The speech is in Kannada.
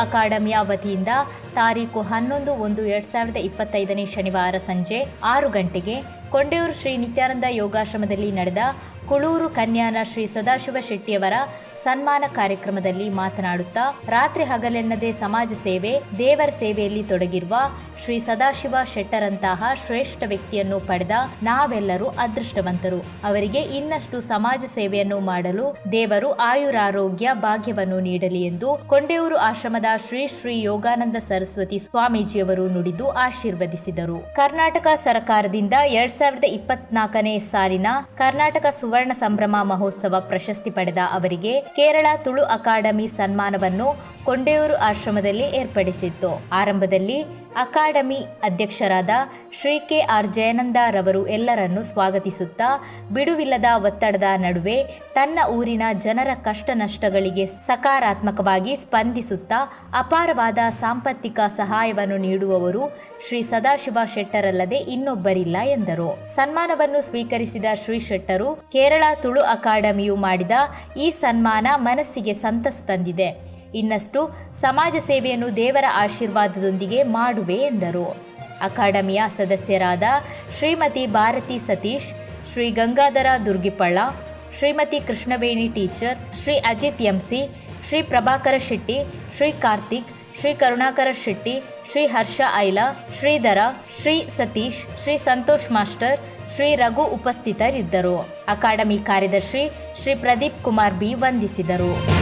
ಅಕಾಡೆಮಿಯ ವತಿಯಿಂದ ತಾರೀಕು ಹನ್ನೊಂದು ಒಂದು ಎರಡ್ ಸಾವಿರದ ಇಪ್ಪತ್ತೈದನೇ ಶನಿವಾರ ಸಂಜೆ ಆರು ಗಂಟೆಗೆ ಕೊಂಡೆಯೂರು ಶ್ರೀ ನಿತ್ಯಾನಂದ ಯೋಗಾಶ್ರಮದಲ್ಲಿ ನಡೆದ ಕುಳೂರು ಕನ್ಯಾನ ಶ್ರೀ ಸದಾಶಿವ ಶೆಟ್ಟಿಯವರ ಸನ್ಮಾನ ಕಾರ್ಯಕ್ರಮದಲ್ಲಿ ಮಾತನಾಡುತ್ತಾ, ರಾತ್ರಿ ಹಗಲೆನ್ನದೆ ಸಮಾಜ ಸೇವೆ, ದೇವರ ಸೇವೆಯಲ್ಲಿ ತೊಡಗಿರುವ ಶ್ರೀ ಸದಾಶಿವ ಶೆಟ್ಟರಂತಹ ಶ್ರೇಷ್ಠ ವ್ಯಕ್ತಿಯನ್ನು ಪಡೆದ ನಾವೆಲ್ಲರೂ ಅದೃಷ್ಟವಂತರು. ಅವರಿಗೆ ಇನ್ನಷ್ಟು ಸಮಾಜ ಸೇವೆಯನ್ನು ಮಾಡಲು ದೇವರು ಆಯುರಾರೋಗ್ಯ ಭಾಗ್ಯವನ್ನು ನೀಡಲಿ ಎಂದು ಕೊಂಡೆಯೂರು ಆಶ್ರಮದ ಶ್ರೀ ಶ್ರೀ ಯೋಗಾನಂದ ಸರಸ್ವತಿ ಸ್ವಾಮೀಜಿಯವರು ನುಡಿದು ಆಶೀರ್ವದಿಸಿದರು. ಕರ್ನಾಟಕ ಸರ್ಕಾರದಿಂದ ಎರಡ್ ಸಾವಿರದ ಇಪ್ಪತ್ನಾಲ್ಕನೇ ಸಾಲಿನ ಕರ್ನಾಟಕ ಸುವರ್ಣ ಸಂಭ್ರಮ ಮಹೋತ್ಸವ ಪ್ರಶಸ್ತಿ ಪಡೆದ ಅವರಿಗೆ ಕೇರಳ ತುಳು ಅಕಾಡೆಮಿ ಸನ್ಮಾನವನ್ನು ಕೊಂಡೆಯೂರು ಆಶ್ರಮದಲ್ಲಿ ಏರ್ಪಡಿಸಿತ್ತು. ಆರಂಭದಲ್ಲಿ ಅಕಾಡೆಮಿ ಅಧ್ಯಕ್ಷರಾದ ಶ್ರೀ ಕೆ ಆರ್ ಜಯನಂದ ರವರು ಎಲ್ಲರನ್ನು ಸ್ವಾಗತಿಸುತ್ತಾ ಬಿಡುವಿಲ್ಲದ ಒತ್ತಡದ ನಡುವೆ ತನ್ನ ಊರಿನ ಜನರ ಕಷ್ಟ ನಷ್ಟಗಳಿಗೆ ಸಕಾರಾತ್ಮಕವಾಗಿ ಸ್ಪಂದಿಸುತ್ತಾ ಅಪಾರವಾದ ಸಾಂಪತ್ತಿಕ ಸಹಾಯವನ್ನು ನೀಡುವವರು ಶ್ರೀ ಸದಾಶಿವ ಶೆಟ್ಟರಲ್ಲದೆ ಇನ್ನೊಬ್ಬರಿಲ್ಲ ಎಂದರು. ಸನ್ಮಾನವನ್ನು ಸ್ವೀಕರಿಸಿದ ಶ್ರೀ ಶೆಟ್ಟರು ಕೇರಳ ತುಳು ಅಕಾಡೆಮಿಯು ಮಾಡಿದ ಈ ಸನ್ಮಾನ ಮನಸ್ಸಿಗೆ ಸಂತಸ ತಂದಿದೆ. ಇನ್ನಷ್ಟು ಸಮಾಜ ಸೇವೆಯನ್ನು ದೇವರ ಆಶೀರ್ವಾದದೊಂದಿಗೆ ಮಾಡುವೆ ಎಂದರು. ಅಕಾಡೆಮಿಯ ಸದಸ್ಯರಾದ Shrimati Bharathi Satish, Shri Gangadhara Durgipalla, Shrimati Krishnaveni teacher, Shri Ajith MC, Shri Prabhakara Shetty, Shri Karthik Shri Karunakara Shetty, Shri Harsha Aila, Shridhara, Shri Satish, Shri Santosh master, Shri Raghu ಉಪಸ್ಥಿತರಿದ್ದರು. ಅಕಾಡೆಮಿ ಕಾರ್ಯದರ್ಶಿ ಶ್ರೀ ಪ್ರದೀಪ್ ಕುಮಾರ್ ಬಿ ವಂದಿಸಿದರು.